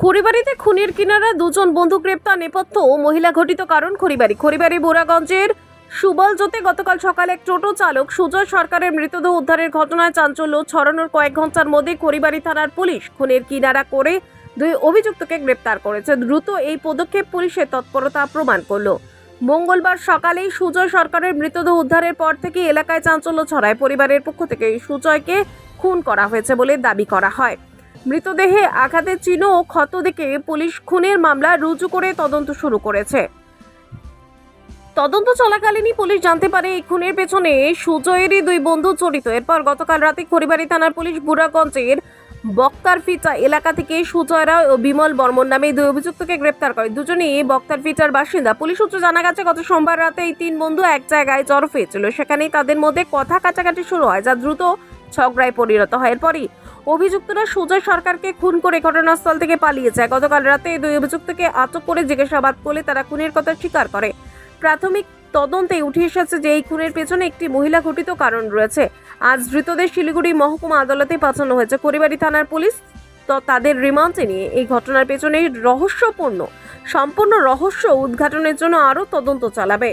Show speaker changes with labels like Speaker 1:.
Speaker 1: খড়িবাড়িতে খুনের কিনারা দুজন বন্ধু গ্রেপ্তার নেপথ্য ও মহিলা ঘটিত কারণ খড়িবাড়ি। খড়িবাড়ি বোরাগঞ্জের সুবলজোতে গতকাল সকালে এক টোটো চালক সুজয় সরকারের মৃতদেহ উদ্ধারের ঘটনায় চাঞ্চল্য ছড়ানোর কয়েক ঘণ্টার মধ্যে খড়িবাড়ি থানার পুলিশ খুনের কিনারা করে দুই অভিযুক্তকে গ্রেপ্তার করেছে। দ্রুত এই পদক্ষেপ পুলিশের তৎপরতা প্রমাণ করল। মঙ্গলবার সকালেই সুজয় সরকারের মৃতদেহ উদ্ধারের পর থেকে এলাকায় চাঞ্চল্য ছড়ায়। পরিবারের পক্ষ থেকে সুজয়কে খুন করা হয়েছে বলে দাবি করা হয়। মৃতদেহে আঘাতের চিহ্ন ও ক্ষত দেখে পুলিশ খুনের মামলা রুজু করে তদন্ত শুরু করেছে। তদন্ত চলাকালীনই পুলিশ জানতে পারে, এই খুনের পেছনে সুজয়েরই দুই বন্ধু জড়িত। এরপর গতকাল রাতে খড়িবাড়ি থানার পুলিশ বুড়াগঞ্জের বক্তারফিচা এলাকা থেকে সুজয় রায় ও বিমল বর্মন নামে দুই অভিযুক্তকে গ্রেপ্তার করে। দুজনেই বক্তারফিচার বাসিন্দা। পুলিশ সূত্রে জানা গেছে, গত সোমবার রাতে এই তিন বন্ধু এক জায়গায় জড়ো হয়েছিল। সেখানেই তাদের মধ্যে কথা কাটাকাটি শুরু হয়, যা দ্রুত ঝগড়ায় পরিণত হয়। এরপরই অভিযুক্তরা সুজয় সরকারকে খুন করে ঘটনাস্থল থেকে পালিয়ে যায় গতকাল রাতে এই দুই অভিযুক্তকে আটক করে জিজ্ঞাসাবাদ করলে তারা খুনের কথা স্বীকার করে। প্রাথমিক তদন্তে উঠে এসেছে যে এই খুনের পেছনে একটি মহিলা ঘটিত কারণ রয়েছে। আজ ধৃতদের শিলিগুড়ি মহকুমা আদালতে পাঠানো হয়েছে। করিবাড়ি থানার পুলিশ তো তাদের রিমান্ডে নিয়ে এই ঘটনার পেছনে রহস্যপূর্ণ, সম্পূর্ণ রহস্য উদ্ঘাটনের জন্য আরও তদন্ত চালাবে।